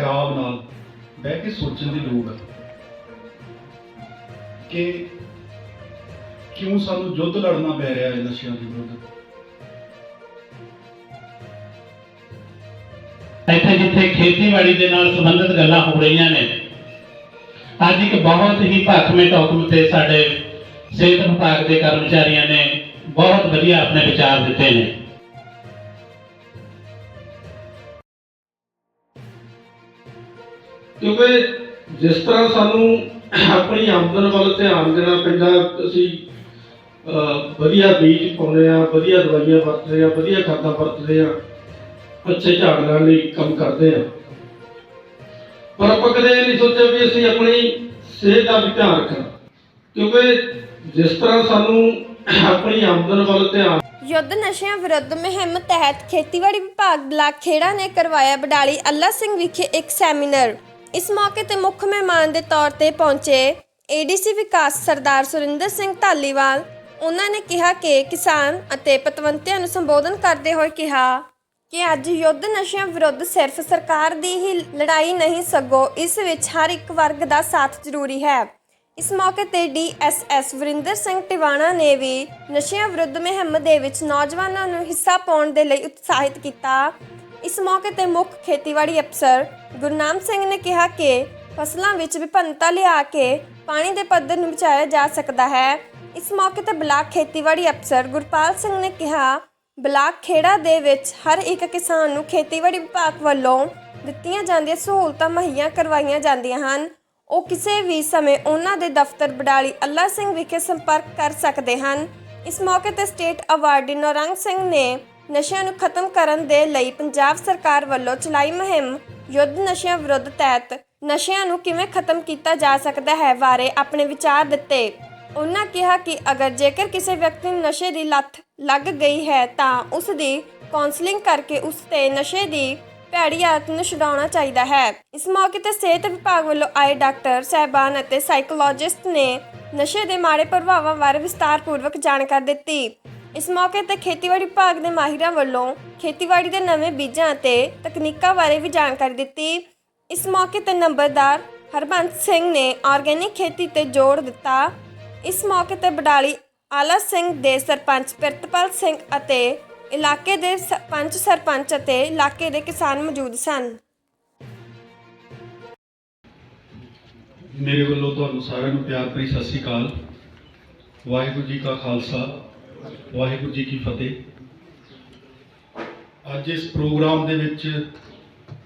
ਠਹਿਰਾਵ ਨਾਲ ਬਹਿ ਕੇ ਸੋਚਣ ਦੀ ਲੋੜ ਹੈ ਕਿ ਕਿਉਂ ਸਾਨੂੰ ਯੁੱਧ ਲੜਨਾ ਪੈ ਰਿਹਾ ਹੈ ਨਸ਼ਿਆਂ ਦੇ ਵਿਰੁੱਧ? ਇੱਥੇ ਜਿੱਥੇ ਖੇਤੀਬਾੜੀ ਦੇ ਨਾਲ ਸੰਬੰਧਿਤ ਗੱਲਾਂ ਹੋ ਰਹੀਆਂ ਨੇ, ਅੱਜ ਇੱਕ ਬਹੁਤ ਹੀ ਭੱਖਵੇਂ ਹੁਕਮ ਤੇ ਸਾਡੇ ਸਿਹਤ ਵਿਭਾਗ ਦੇ ਕਰਮਚਾਰੀਆਂ ਨੇ ਬਹੁਤ ਵਧੀਆ ਆਪਣੇ ਵਿਚਾਰ ਦਿੱਤੇ ਨੇ। ਕਿਉਂਕਿ ਜਿਸ ਤਰ੍ਹਾਂ ਸਾਨੂੰ ਆਪਣੀ ਆਮਦਨ ਵੱਲ ਧਿਆਨ ਦੇਣਾ ਪੈਂਦਾ, ਅਸੀਂ ਵਧੀਆ ਬੀਜ ਪਾਉਂਦੇ ਆ ਵਧੀਆ ਦਵਾਈਆਂ ਵਰਤਦੇ ਆ ਵਧੀਆ ਖਾਦਾਂ ਵਰਤਦੇ ਆ ਅੱਛੇ ਝਾੜ ਲੈਣ ਲਈ ਕੰਮ ਕਰਦੇ ਆ ਪਰ ਆਪਾਂ ਕਦੇ ਨਹੀਂ ਸੋਚਿਆ ਵੀ ਅਸੀਂ ਆਪਣੀ ਸਿਹਤ ਦਾ ਵੀ ਧਿਆਨ ਰੱਖਣਾ। ਕਿਉਂਕਿ ਜਿਸ ਤਰ੍ਹਾਂ ਸਾਨੂੰ ਆਪਣੀ ਆਮਦਨ ਵੱਲ ਧਿਆਨ ਯੁੱਧ ਨਸ਼ਿਆਂ ਵਿਰੁੱਧ ਮੁਹਿੰਮ ਤਹਿਤ ਖੇਤੀਬਾੜੀ ਵਿਭਾਗ ਬਲਾਕ ਖੇੜਾ ਨੇ ਕਰਵਾਇਆ ਬਡਾਲੀ ਅੱਲਾ ਸਿੰਘ ਵਿਖੇ ਇੱਕ ਸੈਮੀਨਾਰ। ਇਸ ਮੌਕੇ ਤੇ ਮੁੱਖ ਮਹਿਮਾਨ ਦੇ ਤੌਰ ਤੇ ਪਹੁੰਚੇ ਏਡੀਸੀ ਵਿਕਾਸ ਸਰਦਾਰ ਸੁਰਿੰਦਰ ਸਿੰਘ ਢਾਲੀਵਾਲ। ਉਹਨਾਂ ਨੇ ਕਿਹਾ ਕਿ ਕਿਸਾਨ ਅਤੇ ਪਤਵੰਤਿਆਂ ਨੂੰ ਸੰਬੋਧਨ ਕਰਦੇ ਹੋਏ ਕਿਹਾ ਕਿ ਅੱਜ ਯੁੱਧ ਨਸ਼ਿਆਂ ਵਿਰੁੱਧ ਸਿਰਫ ਸਰਕਾਰ ਦੀ ਹੀ ਲੜਾਈ ਨਹੀਂ, ਸਗੋਂ ਇਸ ਵਿੱਚ ਹਰ ਇੱਕ ਵਰਗ ਦਾ ਸਾਥ ਜ਼ਰੂਰੀ ਹੈ। ਇਸ ਮੌਕੇ ਤੇ ਡੀਐਸਐਸ ਵਰਿੰਦਰ ਸਿੰਘ ਟਿਵਾਣਾ ਨੇ ਵੀ ਨਸ਼ਿਆਂ ਵਿਰੁੱਧ ਮੁਹਿੰਮ ਦੇ ਵਿੱਚ ਨੌਜਵਾਨਾਂ ਨੂੰ ਹਿੱਸਾ ਪਾਉਣ ਦੇ ਲਈ ਉਤਸ਼ਾਹਿਤ ਕੀਤਾ। ਇਸ ਮੌਕੇ ਤੇ ਮੁੱਖ ਖੇਤੀਬਾੜੀ ਅਫਸਰ ਗੁਰਨਾਮ ਸਿੰਘ ਨੇ ਕਿਹਾ ਕਿ ਫਸਲਾਂ ਵਿੱਚ ਵਿਭਿੰਨਤਾ ਲਿਆ ਕੇ ਪਾਣੀ ਦੇ ਪੱਧਰ ਨੂੰ ਬਚਾਇਆ ਜਾ ਸਕਦਾ ਹੈ। ਇਸ ਮੌਕੇ ਤੇ ਬਲਾਕ ਖੇਤੀਬਾੜੀ ਅਫਸਰ ਗੁਰਪਾਲ ਸਿੰਘ ਨੇ ਕਿਹਾ, ਬਲਾਕ ਖੇੜਾ ਦੇ ਵਿੱਚ ਹਰ ਇੱਕ ਕਿਸਾਨ ਨੂੰ ਖੇਤੀਬਾੜੀ ਵਿਭਾਗ ਵੱਲੋਂ ਦਿੱਤੀਆਂ ਜਾਂਦੀਆਂ ਸਹੂਲਤਾਂ ਮੁਹੱਈਆ ਕਰਵਾਈਆਂ ਜਾਂਦੀਆਂ ਹਨ। ਉਹ ਕਿਸੇ ਵੀ ਸਮੇਂ ਉਹਨਾਂ ਦੇ ਦਫ਼ਤਰ ਬਡਾਲੀ ਅੱਲਾ ਸਿੰਘ ਵਿਖੇ ਸੰਪਰਕ ਕਰ ਸਕਦੇ ਹਨ। ਇਸ ਮੌਕੇ ਤੇ ਸਟੇਟ ਅਵਾਰਡੀ ਨੌਰੰਗ ਸਿੰਘ ਨੇ ਨਸ਼ਿਆਂ ਨੂੰ ਖਤਮ ਕਰਨ ਦੇ ਲਈ ਪੰਜਾਬ ਸਰਕਾਰ ਵੱਲੋਂ ਚਲਾਈ ਮੁਹਿੰਮ। ਯੁੱਧ ਨਸ਼ਿਆਂ ਵਿਰੁੱਧ ਤਹਿਤ ਨਸ਼ਿਆਂ ਨੂੰ ਕਿਵੇਂ ਖਤਮ ਕੀਤਾ ਜਾ ਸਕਦਾ ਹੈ ਬਾਰੇ ਆਪਣੇ ਵਿਚਾਰ ਦਿੱਤੇ। ਉਹਨਾਂ ਕਿਹਾ ਕਿ ਅਗਰ ਜੇਕਰ ਕਿਸੇ ਵਿਅਕਤੀ ਨੂੰ ਨਸ਼ੇ ਦੀ ਲੱਤ ਲੱਗ ਗਈ ਹੈ ਤਾਂ ਉਸ ਦੀ ਕਾਉਂਸਲਿੰਗ ਕਰਕੇ ਉਸ ਤੇ ਨਸ਼ੇ ਦੀ ਭੈੜੀ ਆਦਤ ਨੂੰ ਛੁਡਾਉਣਾ ਚਾਹੀਦਾ ਹੈ। ਇਸ ਮੌਕੇ ਤੇ ਸਿਹਤ ਵਿਭਾਗ ਵੱਲੋਂ ਆਏ ਡਾਕਟਰ, ਸਹਿਬਾਨ ਅਤੇ ਸਾਈਕੋਲੋਜਿਸਟ ਨੇ ਨਸ਼ੇ ਦੇ ਮਾੜੇ ਪ੍ਰਭਾਵਾਂ ਬਾਰੇ ਵਿਸਤਾਰਪੂਰਵਕ ਜਾਣਕਾਰੀ ਦਿੱਤੀ। ਇਸ ਮੌਕੇ ਤੇ ਖੇਤੀਬਾੜੀ ਵਿਭਾਗ ਦੇ ਮਾਹਿਰਾਂ ਵੱਲੋਂ ਖੇਤੀਬਾੜੀ ਦੇ ਨਵੇਂ ਬੀਜਾਂ ਅਤੇ ਤਕਨੀਕਾਂ ਬਾਰੇ ਵੀ ਜਾਣਕਾਰੀ ਦਿੱਤੀ। ਇਸ ਮੌਕੇ ਤੇ ਨੰਬਰਦਾਰ ਹਰਬੰਸ ਸਿੰਘ ਨੇ ਆਰਗੈਨਿਕ ਖੇਤੀ ਤੇ ਜ਼ੋਰ ਦਿੱਤਾ। ਇਸ ਮੌਕੇ ਤੇ ਬਡਾਲੀ ਆਲਾ ਸਿੰਘ ਦੇ ਸਰਪੰਚ ਪ੍ਰਿਤਪਾਲ ਸਿੰਘ ਅਤੇ ਇਲਾਕੇ ਦੇ ਪੰਚ ਸਰਪੰਚ ਅਤੇ ਇਲਾਕੇ ਦੇ ਕਿਸਾਨ ਮੌਜੂਦ ਸਨ। ਮੇਰੇ ਵੱਲੋਂ ਤੁਹਾਨੂੰ ਸਾਰਿਆਂ ਨੂੰ ਪਿਆਰ ਭਰੀ ਸਤਿ ਸ੍ਰੀ ਅਕਾਲ। ਵਾਹਿਗੁਰੂ ਜੀ ਕਾ ਖਾਲਸਾ ਵਾਹਿਗੁਰੂ ਜੀ ਕੀ ਫਤਿਹ। ਅੱਜ ਇਸ ਪ੍ਰੋਗਰਾਮ ਦੇ ਵਿੱਚ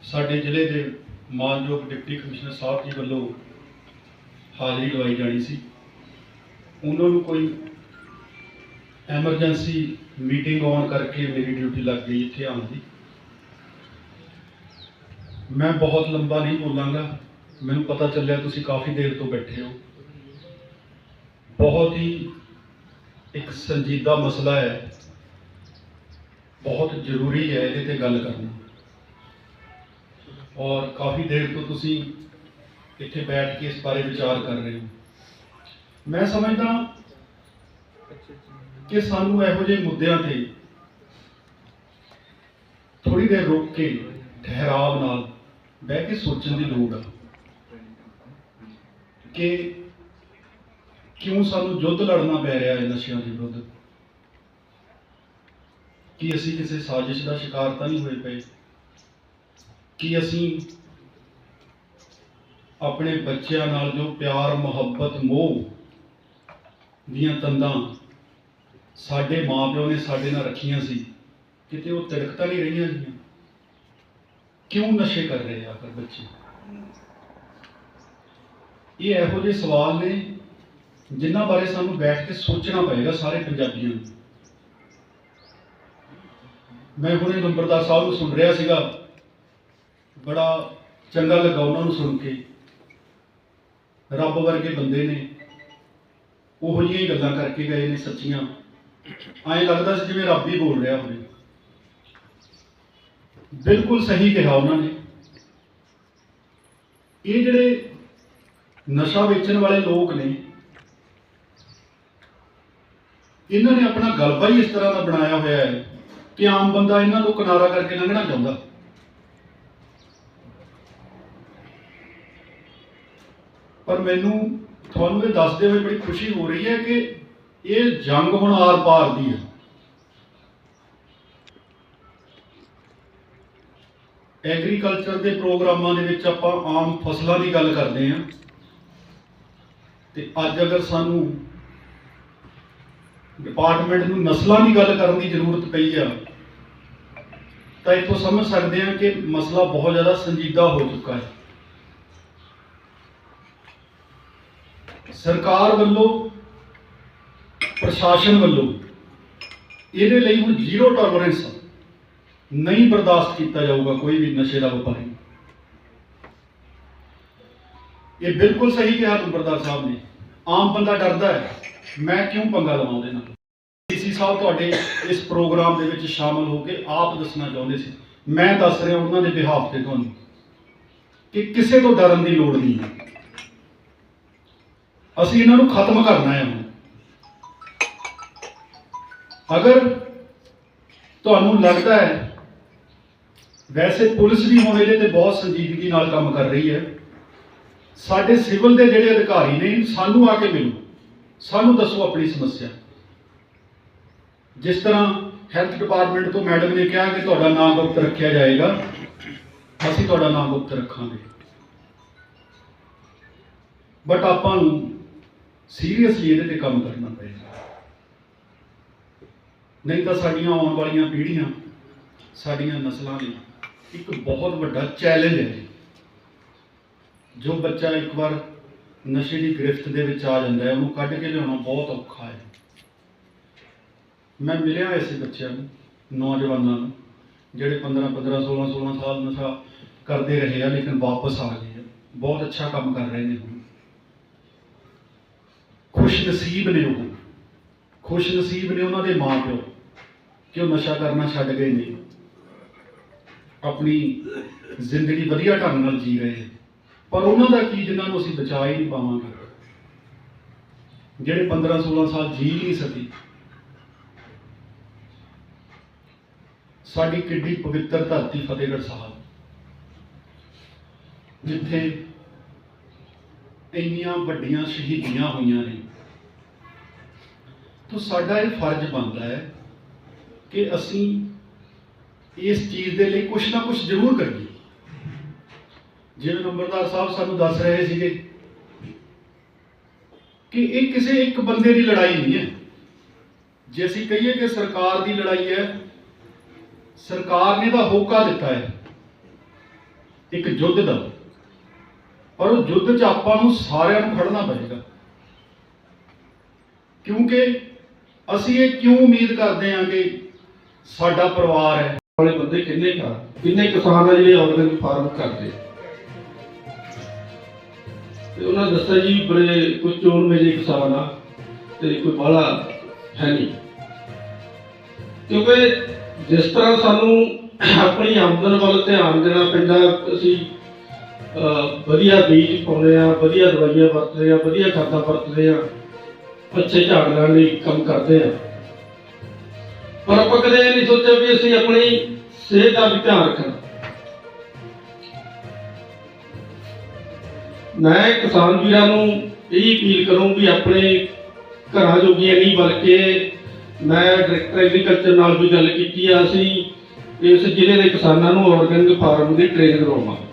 ਸਾਡੇ ਜ਼ਿਲ੍ਹੇ ਦੇ ਮਾਨਯੋਗ ਡਿਪਟੀ ਕਮਿਸ਼ਨਰ ਸਾਹਿਬ ਜੀ ਵੱਲੋਂ ਹਾਜ਼ਰੀ ਲਵਾਈ ਜਾਣੀ ਸੀ। ਉਹਨਾਂ ਨੂੰ ਕੋਈ ਐਮਰਜੈਂਸੀ ਮੀਟਿੰਗ ਆਨ ਕਰਕੇ ਮੇਰੀ ਡਿਊਟੀ ਲੱਗ ਗਈ ਇੱਥੇ ਆਉਣ ਦੀ। ਮੈਂ ਬਹੁਤ ਲੰਬਾ ਨਹੀਂ ਬੋਲਾਂਗਾ। ਮੈਨੂੰ ਪਤਾ ਚੱਲਿਆ ਤੁਸੀਂ ਕਾਫੀ ਦੇਰ ਤੋਂ ਬੈਠੇ ਹੋ। ਬਹੁਤ ਹੀ ਇੱਕ ਸੰਜੀਦਾ ਮਸਲਾ ਹੈ। ਬਹੁਤ ਜ਼ਰੂਰੀ ਹੈ ਇਹਦੇ ਤੇ ਗੱਲ ਕਰਨੀ। ਔਰ ਕਾਫੀ ਦੇਰ ਤੋਂ ਤੁਸੀਂ ਇੱਥੇ ਬੈਠ ਕੇ ਇਸ ਬਾਰੇ ਵਿਚਾਰ ਕਰ ਰਹੇ ਹੋ। ਮੈਂ ਸਮਝਦਾ ਕਿ ਸਾਨੂੰ ਇਹੋ ਜਿਹੇ ਮੁੱਦਿਆਂ ਤੇ ਥੋੜੀ ਦੇਰ ਰੁਕ ਕੇ ਠਹਿਰਾਵ ਨਾਲ ਬਹਿ ਕੇ ਸੋਚਣ ਦੀ ਲੋੜ ਹੈ ਕਿ ਕਿਉਂ ਸਾਨੂੰ ਯੁੱਧ ਲੜਨਾ ਪੈ ਰਿਹਾ ਹੈ ਨਸ਼ਿਆਂ ਦੇ ਵਿਰੁੱਧ? ਕੀ ਅਸੀਂ ਕਿਸੇ ਸਾਜ਼ਿਸ਼ ਦਾ ਸ਼ਿਕਾਰ ਤਾਂ ਨਹੀਂ ਹੋਏ ਪਏ? ਕੀ ਅਸੀਂ ਆਪਣੇ ਬੱਚਿਆਂ ਨਾਲ ਜੋ ਪਿਆਰ, ਮੁਹੱਬਤ, ਮੋਹ ਦੀਆਂ ਤੰਦਾਂ ਸਾਡੇ ਮਾਪਿਓ ਨੇ ਸਾਡੇ ਨਾਲ ਰੱਖੀਆਂ ਸੀ, ਕਿਤੇ ਉਹ ਤਿੜਕ ਤਾਂ ਨਹੀਂ ਰਹੀਆਂ ਜੀਆਂ? ਕਿਉਂ ਨਸ਼ੇ ਕਰ ਰਹੇ ਆ ਆਖਰ ਬੱਚੇ? ਇਹ ਇਹੋ ਜਿਹੇ ਸਵਾਲ ਨੇ ਜਿਨ੍ਹਾਂ ਬਾਰੇ ਸਾਨੂੰ ਬੈਠ ਕੇ ਸੋਚਣਾ ਪਏਗਾ ਸਾਰੇ ਪੰਜਾਬੀਆਂ ਨੂੰ। ਮੈਂ ਹੁਣੇ ਨੰਬਰਦਾਰ ਸਾਹਿਬ ਨੂੰ ਸੁਣ ਰਿਹਾ ਸੀਗਾ। ਬੜਾ ਚੰਗਾ ਲੱਗਾ ਉਹਨਾਂ ਨੂੰ ਸੁਣ ਕੇ। ਰੱਬ ਵਰਗੇ ਬੰਦੇ ਨੇ ਉਹੋ ਜਿਹੀਆਂ ਗੱਲਾਂ ਕਰਕੇ ਗਏ ਨੇ ਸੱਚੀਆਂ। ਐਂ ਲੱਗਦਾ ਸੀ ਜਿਵੇਂ ਰੱਬ ਹੀ ਬੋਲ ਰਿਹਾ ਹੋਵੇ। ਬਿਲਕੁਲ ਸਹੀ ਕਿਹਾ ਉਹਨਾਂ ਨੇ। ਇਹ ਜਿਹੜੇ ਨਸ਼ਾ ਵੇਚਣ ਵਾਲੇ ਲੋਕ ਨੇ ਇਹਨਾਂ ਨੇ ਆਪਣਾ ਗਲਬਾ ਹੀ ਇਸ ਤਰ੍ਹਾਂ ਦਾ ਬਣਾਇਆ ਹੋਇਆ ਹੈ ਕਿ ਆਮ ਬੰਦਾ ਇਹਨਾਂ ਨੂੰ ਕਿਨਾਰਾ ਕਰਕੇ ਲੰਘਣਾ ਚਾਹੁੰਦਾ। ਪਰ ਮੈਨੂੰ ਤੁਹਾਨੂੰ ਇਹ ਦੱਸਦੇ ਹੋਏ ਬੜੀ ਖੁਸ਼ੀ ਹੋ ਰਹੀ ਹੈ ਕਿ ਇਹ ਜੰਗ ਹੁਣ ਆਰ-ਪਾਰ ਦੀ ਹੈ। ਐਗਰੀਕਲਚਰ ਦੇ ਪ੍ਰੋਗਰਾਮਾਂ ਦੇ ਵਿੱਚ ਆਪਾਂ ਆਮ ਫਸਲਾਂ ਦੀ ਗੱਲ ਕਰਦੇ ਹਾਂ। ਤੇ ਅੱਜ ਅਗਰ ਸਾਨੂੰ ਡਿਪਾਰਟਮੈਂਟ ਨੂੰ ਨਸਲਾਂ ਦੀ ਗੱਲ ਕਰਨ ਦੀ ਜ਼ਰੂਰਤ ਪਈ ਆ, ਤਾਂ ਇੱਥੋਂ ਸਮਝ ਸਕਦੇ ਹਾਂ ਕਿ ਮਸਲਾ ਬਹੁਤ ਜ਼ਿਆਦਾ ਸੰਜੀਦਾ ਹੋ ਚੁੱਕਾ ਹੈ। ਸਰਕਾਰ ਵੱਲੋਂ, ਪ੍ਰਸ਼ਾਸਨ ਵੱਲੋਂ ਇਹਦੇ ਲਈ ਹੁਣ ਜ਼ੀਰੋ ਟੋਲਰੈਂਸ ਨਹੀਂ ਬਰਦਾਸ਼ਤ ਕੀਤਾ ਜਾਊਗਾ ਕੋਈ ਵੀ ਨਸ਼ੇ ਦਾ ਵਪਾਰੀ। ਇਹ ਬਿਲਕੁਲ ਸਹੀ ਕਿਹਾ ਨੰਬਰਦਾਰ ਸਾਹਿਬ ਨੇ। ਆਮ ਬੰਦਾ ਡਰਦਾ ਹੈ। ਮੈਂ ਕਿਉਂ ਪੰਗਾ ਲਵਾਂ ਉਹਦੇ ਨਾਲ? ਡੀਸੀ ਸਾਹਿਬ ਤੁਹਾਡੇ ਇਸ ਪ੍ਰੋਗਰਾਮ ਦੇ ਵਿੱਚ ਸ਼ਾਮਲ ਹੋ ਕੇ ਆਪ ਦੱਸਣਾ ਚਾਹੁੰਦੇ ਸੀ। ਮੈਂ ਦੱਸ ਰਿਹਾ ਉਹਨਾਂ ਦੇ ਬਿਹਾਫ ਤੇ ਤੁਹਾਨੂੰ ਕਿ ਕਿਸੇ ਤੋਂ ਡਰਨ ਦੀ ਲੋੜ ਨਹੀਂ ਹੈ। ਅਸੀਂ ਇਹਨਾਂ ਨੂੰ ਖਤਮ ਕਰਨਾ ਹੈ। ਹੁਣ ਅਗਰ ਤੁਹਾਨੂੰ ਲੱਗਦਾ ਹੈ, ਵੈਸੇ ਪੁਲਿਸ ਵੀ ਹੁਣ ਇਹਦੇ ਤੇ ਬਹੁਤ ਸੰਜੀਦਗੀ ਨਾਲ ਕੰਮ ਕਰ ਰਹੀ ਹੈ। ਸਾਡੇ ਸਿਵਲ ਦੇ ਜਿਹੜੇ ਅਧਿਕਾਰੀ ਨੇ, ਸਾਨੂੰ ਆ ਕੇ ਮਿਲੋ। ਸਾਨੂੰ ਦੱਸੋ ਆਪਣੀ ਸਮੱਸਿਆ। ਜਿਸ ਤਰ੍ਹਾਂ ਹੈਲਥ ਡਿਪਾਰਟਮੈਂਟ ਤੋਂ ਮੈਡਮ ਨੇ ਕਿਹਾ ਕਿ ਤੁਹਾਡਾ ਨਾਮ ਗੁਪਤ ਰੱਖਿਆ ਜਾਏਗਾ, ਅਸੀਂ ਤੁਹਾਡਾ ਨਾਮ ਗੁਪਤ ਰੱਖਾਂਗੇ। ਬਟ ਆਪਾਂ ਨੂੰ ਸੀਰੀਅਸਲੀ ਇਹਦੇ ਤੇ ਕੰਮ ਕਰਨਾ ਪਏਗਾ। ਨਹੀਂ ਤਾਂ ਸਾਡੀਆਂ ਆਉਣ ਵਾਲੀਆਂ ਪੀੜ੍ਹੀਆਂ, ਸਾਡੀਆਂ ਨਸਲਾਂ ਲਈ ਇੱਕ ਬਹੁਤ ਵੱਡਾ ਚੈਲੰਜ ਹੈ। ਜੋ ਬੱਚਾ ਇੱਕ ਵਾਰ ਨਸ਼ੇ ਦੀ ਗ੍ਰਿਫਤ ਦੇ ਵਿੱਚ ਆ ਜਾਂਦਾ ਹੈ, ਉਹਨੂੰ ਕੱਢ ਕੇ ਲਿਆਉਣਾ ਬਹੁਤ ਔਖਾ ਹੈ। ਮੈਂ ਮਿਲਿਆ ਐਸੇ ਬੱਚਿਆਂ ਨੂੰ, ਨੌਜਵਾਨਾਂ ਨੂੰ, ਜਿਹੜੇ 15 15 16 16 ਸਾਲ ਨਸ਼ਾ ਕਰਦੇ ਰਹੇ ਆ, ਲੇਕਿਨ ਵਾਪਸ ਆ ਗਏ ਆ। ਬਹੁਤ ਅੱਛਾ ਕੰਮ ਕਰ ਰਹੇ ਨੇ ਹੁਣ ਖੁਸ਼ ਨਸੀਬ ਨੇ ਉਹ। ਖੁਸ਼ ਨਸੀਬ ਨੇ ਉਹਨਾਂ ਦੇ ਮਾਪਿਓ ਕਿ ਉਹ ਨਸ਼ਾ ਕਰਨਾ ਛੱਡ ਗਏ ਨੇ। ਆਪਣੀ ਜ਼ਿੰਦਗੀ ਵਧੀਆ ਢੰਗ ਨਾਲ ਜੀ ਰਹੇ ਨੇ। ਪਰ ਉਹਨਾਂ ਦਾ ਕੀ ਜਿਨ੍ਹਾਂ ਨੂੰ ਅਸੀਂ ਬਚਾ ਹੀ ਨਹੀਂ ਪਾਵਾਂਗੇ? ਜਿਹੜੇ 15 16 ਸਾਲ ਜੀ ਨਹੀਂ ਸਕੇ। ਸਾਡੀ ਕਿੱਡੀ ਪਵਿੱਤਰ ਧਰਤੀ ਫਤਿਹਗੜ੍ਹ ਸਾਹਿਬ। ਜਿੱਥੇ ਇੰਨੀਆਂ ਵੱਡੀਆਂ ਸ਼ਹੀਦੀਆਂ ਹੋਈਆਂ ਨੇ। ਤਾਂ ਸਾਡਾ ਇਹ ਫਰਜ਼ ਬਣਦਾ ਹੈ ਕਿ ਅਸੀਂ ਇਸ ਚੀਜ਼ ਦੇ ਲਈ ਕੁਝ ਨਾ ਕੁਝ ਜ਼ਰੂਰ ਕਰੀਏ। ਜਿਵੇਂ ਨੰਬਰਦਾਰ ਸਾਹਿਬ ਸਾਨੂੰ ਦੱਸ ਰਹੇ ਸੀਗੇ ਕਿ ਇਹ ਕਿਸੇ ਇੱਕ ਬੰਦੇ ਦੀ ਲੜਾਈ ਨਹੀਂ ਹੈ। ਜੇ ਅਸੀਂ ਕਹੀਏ ਕਿ ਸਰਕਾਰ ਦੀ ਲੜਾਈ ਹੈ, ਸਰਕਾਰ ਨੇ ਤਾਂ ਹੋਕਾ ਦਿੱਤਾ ਹੈ ਇੱਕ ਯੁੱਧ ਦਾ। ਪਰ ਉਹ ਯੁੱਧ 'ਚ ਆਪਾਂ ਨੂੰ ਸਾਰਿਆਂ ਨੂੰ ਖੜਨਾ ਪਏਗਾ। ਕਿਉਂਕਿ ਅਸੀਂ ਇਹ ਕਿਉਂ ਉਮੀਦ ਕਰਦੇ ਹਾਂ ਕਿ ਸਾਡਾ ਪਰਿਵਾਰ ਹੈ? ਵਾਲੇ ਬੰਦੇ ਕਿੰਨੇ ਕਾ ਕਿੰਨੇ ਕਿਸਾਨ ਆ ਜਿਹੜੇ ਆਰਗੈਨਿਕ ਫਾਰਮ ਕਰਦੇ ਤੇ ਉਹਨਾਂ ਦੱਸਿਆ ਜੀ ਬੜੇ ਕੋਈ ਚੋਣ ਮੇਰੇ ਕਿਸਾਨ ਆ ਤੇ ਕੋਈ ਬਾਹਲਾ ਹੈ ਨਹੀਂ। ਕਿਉਂਕਿ ਜਿਸ ਤਰ੍ਹਾਂ ਸਾਨੂੰ ਆਪਣੀ ਆਮਦਨ ਵੱਲ ਧਿਆਨ ਦੇਣਾ ਪੈਂਦਾ, ਅਸੀਂ ਵਧੀਆ ਬੀਜ ਪਾਉਂਦੇ ਆ ਵਧੀਆ ਦਵਾਈਆਂ ਵਰਤਦੇ ਆ ਵਧੀਆ ਖਾਦਾਂ ਵਰਤਦੇ ਆ ਅੱਛੇ ਝਾੜ ਲੈਣ ਲਈ ਕੰਮ ਕਰਦੇ ਆ ਪਰ ਆਪਾਂ ਕਦੇ ਇਹ ਨਹੀਂ ਸੋਚਿਆ ਵੀ ਅਸੀਂ ਆਪਣੀ ਸਿਹਤ ਦਾ ਵੀ ਧਿਆਨ ਰੱਖਣਾ। ਮੈਂ ਕਿਸਾਨ ਵੀਰਾਂ ਨੂੰ ਇਹ ਅਪੀਲ ਕਰੂੰ ਵੀ ਆਪਣੇ ਘਰਾਂ ਜੋਗੀਆਂ ਨਹੀਂ, ਬਲਕਿ ਮੈਂ ਡਾਇਰੈਕਟਰ ਐਗਰੀਕਲਚਰ ਨਾਲ ਵੀ ਗੱਲ ਕੀਤੀ ਆ, ਅਸੀਂ ਇਸ ਜ਼ਿਲ੍ਹੇ ਦੇ ਕਿਸਾਨਾਂ ਨੂੰ ਆਰਗੈਨਿਕ ਫਾਰਮ ਦੀ ਟ੍ਰੇਨਿੰਗ ਦਵਾਵਾਂਗੇ।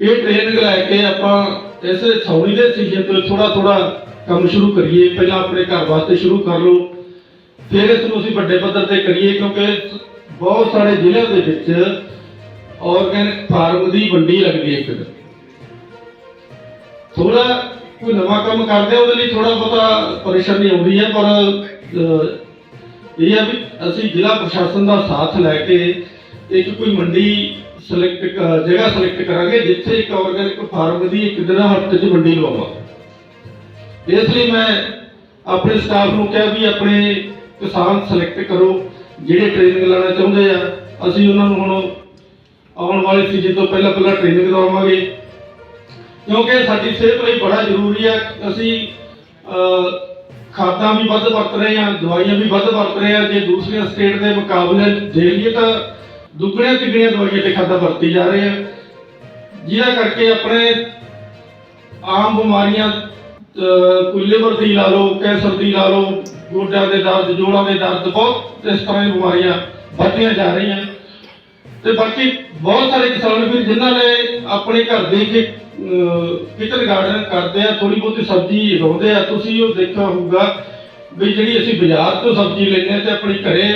ਇਹ ਟ੍ਰੇਨਿੰਗ ਲੈ ਕੇ ਆਪਾਂ ਇਸ ਸੌਣੀ ਦੇ ਸੀਜ਼ਨ ਤੋਂ ਥੋੜਾ ਥੋੜਾ ਕੰਮ ਸ਼ੁਰੂ ਕਰੀਏ, ਪਹਿਲਾਂ ਆਪਣੇ ਘਰ ਵਾਸਤੇ ਸ਼ੁਰੂ ਕਰ ਲਓ, ਫਿਰ ਇਸ ਨੂੰ ਅਸੀਂ ਵੱਡੇ ਪੱਧਰ ਤੇ ਕਰੀਏ, ਕਿਉਂਕਿ ਬਹੁਤ ਸਾਰੇ ਜ਼ਿਲ੍ਹਿਆਂ ਦੇ ਵਿੱਚ ਆਰਗੈਨਿਕ ਫਾਰਮ ਦੀ ਮੰਡੀ ਲੱਗਦੀ ਹੈ ਇੱਕ ਦਿਨ। ਥੋੜਾ ਕੋਈ ਨਵਾਂ ਕੰਮ ਕਰਦੇ ਉਹਦੇ ਲਈ ਥੋੜਾ ਬਹੁਤਾ ਪਰੇਸ਼ਾਨੀ ਆਉਂਦੀ ਹੈ, ਪਰ ਇਹ ਆ ਵੀ ਅਸੀਂ ਜ਼ਿਲ੍ਹਾ ਪ੍ਰਸ਼ਾਸਨ ਦਾ ਸਾਥ ਲੈ ਕੇ ਇੱਕ ਕੋਈ ਮੰਡੀ ਸਿਲੈਕਟ ਜਗ੍ਹਾ ਸਿਲੈਕਟ ਕਰਾਂਗੇ, ਜਿੱਥੇ ਇੱਕ ਆਰਗੈਨਿਕ ਫਾਰਮ ਦੀ ਇੱਕ ਦਿਨ ਹਫ਼ਤੇ 'ਚ ਮੰਡੀ ਲਵਾਵਾਂ। ਇਸ ਲਈ ਮੈਂ ਆਪਣੇ ਸਟਾਫ ਨੂੰ ਕਿਹਾ ਵੀ ਆਪਣੇ ਕਿਸਾਨ ਸਿਲੈਕਟ ਕਰੋ, ਜਿਹੜੇ ਟ੍ਰੇਨਿੰਗ ਲੈਣਾ ਚਾਹੁੰਦੇ ਆ, ਅਸੀਂ ਉਹਨਾਂ ਨੂੰ ਹੁਣ ਆਉਣ ਵਾਲੇ ਸੀਜ਼ਨ ਤੋਂ ਪਹਿਲਾਂ ਪਹਿਲਾਂ ਟ੍ਰੇਨਿੰਗ ਦਵਾਵਾਂਗੇ ਕਿਉਂਕਿ ਸਾਡੀ ਸਿਹਤ ਲਈ ਬੜਾ ਜ਼ਰੂਰੀ ਹੈ ਅਸੀਂ ਖਾਦਾਂ ਵੀ ਵੱਧ ਵਰਤ ਰਹੇ ਹਾਂ, ਦਵਾਈਆਂ ਵੀ ਵੱਧ ਵਰਤ ਰਹੇ ਹਾਂ। ਜੇ ਦੂਸਰੀਆਂ ਸਟੇਟ ਦੇ ਮੁਕਾਬਲੇ ਦੇ ਲਈਏ ਤਾਂ ਦੁੱਗਣੀਆਂ ਤਿੱਗਣੀਆਂ ਦਵਾਈਆਂ ਤੇ ਖਾਦਾਂ ਵਰਤੀ ਜਾ ਰਹੇ ਆ ਜਿਹਦਾ ਕਰਕੇ ਆਪਣੇ ਆਮ ਬਿਮਾਰੀਆਂ ਕੋਈ ਲਿਵਰ ਦੀ ਲਾ ਲਓ, ਕੈਂਸਰ ਦੀ ਲਾ ਲਓ, ਗੋਡਿਆਂ ਦੇ ਦਰਦ, ਜੋੜਾਂ ਦੇ ਦਰਦ, ਬਹੁਤ ਇਸ ਤਰ੍ਹਾਂ ਦੀਆਂ ਬਿਮਾਰੀਆਂ ਵੱਧਦੀਆਂ ਜਾ ਰਹੀਆਂ। ਤੇ ਬਾਕੀ ਬਹੁਤ ਸਾਰੇ ਕਿਸਾਨ ਵੀ ਜਿਨ੍ਹਾਂ ਨੇ ਆਪਣੇ ਘਰ ਦੇ ਕਿ ਕਿਚਨ ਗਾਰਡਨ ਕਰਦੇ ਆ ਥੋੜੀ ਬਹੁਤੀ ਸਬਜ਼ੀ ਉਗਾਉਂਦੇ ਆ, ਤੁਸੀਂ ਉਹ ਦੇਖਿਆ ਹੋਊਗਾ ਵੀ ਜਿਹੜੀ ਅਸੀਂ ਬਾਜ਼ਾਰ ਤੋਂ ਸਬਜ਼ੀ ਲੈਂਦੇ ਆ ਤੇ ਆਪਣੀ ਘਰੇ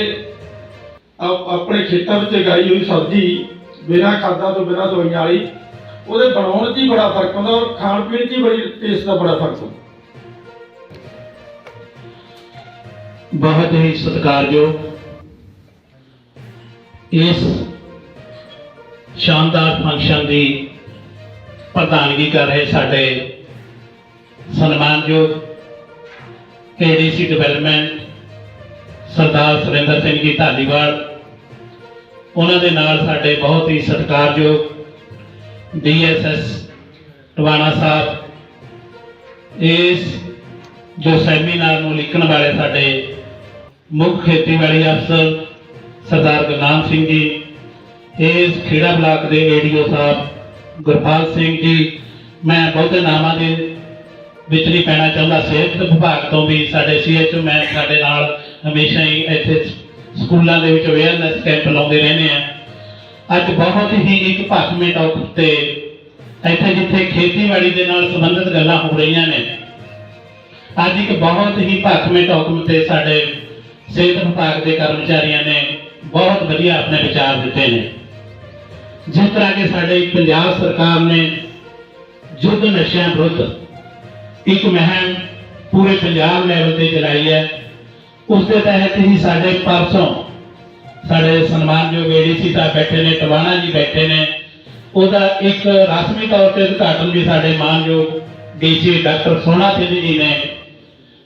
ਆਪਣੇ ਖੇਤਾਂ ਵਿੱਚ ਉਗਾਈ ਹੋਈ ਸਬਜ਼ੀ ਬਿਨਾਂ ਖਾਦਾਂ ਤੋਂ, ਬਿਨਾਂ ਦਵਾਈਆਂ ਵਾਲੀ, ਉਹਦੇ ਬਣਾਉਣ 'ਚ ਹੀ ਬੜਾ ਫ਼ਰਕ ਹੁੰਦਾ ਔਰ ਖਾਣ ਪੀਣ 'ਚ ਹੀ ਬੜੀ ਟੇਸਟ ਦਾ ਬੜਾ ਫ਼ਰਕ ਹੁੰਦਾ। ਬਹੁਤ ਹੀ ਸਤਿਕਾਰਯੋਗ ਇਸ ਸ਼ਾਨਦਾਰ ਫੰਕਸ਼ਨ ਦੀ ਪ੍ਰਧਾਨਗੀ ਕਰ ਰਹੇ ਸਾਡੇ ਸਨਮਾਨਯੋਗ ਏਡੀਸੀ ਡਿਵੈਲਪਮੈਂਟ ਸਰਦਾਰ ਸੁਰਿੰਦਰ ਸਿੰਘ ਜੀ ਢਾਲੀਵਾਲ, ਉਹਨਾਂ ਦੇ ਨਾਲ ਸਾਡੇ ਬਹੁਤ ਹੀ ਸਤਿਕਾਰਯੋਗ ਡੀਐਸਐਸ ਟਵਾਣਾ ਸਾਹਿਬ, ਇਸ ਜੋ ਸੈਮੀਨਾਰ ਨੂੰ ਲਿਖਣ ਵਾਲੇ ਸਾਡੇ ਮੁੱਖ ਖੇਤੀਬਾੜੀ ਅਫਸਰ ਸਰਦਾਰ ਗੁਰਨਾਮ ਸਿੰਘ ਜੀ ਇਸ ਖੇੜਾ ਬਲਾਕ ਦੇ ਏਡੀਓ ਸਾਹਿਬ, ਗੁਰਪਾਲ ਸਿੰਘ ਜੀ, ਮੈਂ ਬਹੁਤੇ ਨਾਮਾਂ ਦੇ ਵਿੱਚ ਨਹੀਂ ਪੈਣਾ ਚਾਹੁੰਦਾ, ਸਿਹਤ ਵਿਭਾਗ ਤੋਂ ਵੀ ਸਾਡੇ ਸੀਐਚਓ ਮੈਂ ਸਾਡੇ ਨਾਲ ਹਮੇਸ਼ਾ ਹੀ ਇੱਥੇ ਸਕੂਲਾਂ ਦੇ ਵਿੱਚ ਅਵੇਅਰਨੈਸ ਕੈਂਪ ਲਾਉਂਦੇ ਰਹਿੰਦੇ ਆ। ਅੱਜ ਬਹੁਤ ਹੀ ਇੱਕ ਭਾਖਵੇਂ ਟੌਪ ਤੇ ਇੱਥੇ ਜਿੱਥੇ ਖੇਤੀਬਾੜੀ ਦੇ ਨਾਲ ਸੰਬੰਧਿਤ ਗੱਲਾਂ ਹੋ ਰਹੀਆਂ ਨੇ, ਅੱਜ ਇੱਕ ਬਹੁਤ ਹੀ ਭਾਖਵੇਂ ਟੌਕਮ ਤੇ ਸਾਡੇ ਸਿਹਤ ਵਿਭਾਗ ਦੇ ਕਰਮਚਾਰੀਆਂ ਨੇ ਬਹੁਤ ਵਧੀਆ ਆਪਣੇ ਵਿਚਾਰ ਦਿੱਤੇ ਨੇ। ਜਿਸ ਤਰ੍ਹਾਂ ਕਿ ਸਾਡੇ ਪੰਜਾਬ ਸਰਕਾਰ ਨੇ ਯੁੱਧ ਨਸ਼ਿਆਂ ਵਿਰੁੱਧ ਇੱਕ ਮਹਿਮ ਪੂਰੇ ਪੰਜਾਬ ਲੈਵਲ ਤੇ ਚਲਾਈ ਹੈ। ਉਸ ਦੇ ਤਹਿਤ ਹੀ ਸਾਡੇ ਪਰਸੋਂ ਸਾਡੇ ਸਨਮਾਨਯੋਗ ਏਡੀਸੀ ਸਾਹਿਬ ਬੈਠੇ ਨੇ ਟਵਾਣਾ ਜੀ ਬੈਠੇ ਨੇ। ਉਹਦਾ ਇੱਕ ਰਸਮੀ ਤੌਰ ਤੇ ਉਦਘਾਟਨ ਵੀ ਸਾਡੇ ਮਾਨਯੋਗ ਡੀਸੀ ਡਾਕਟਰ ਸੋਨਾ ਸਿੰਘ ਜੀ ਨੇ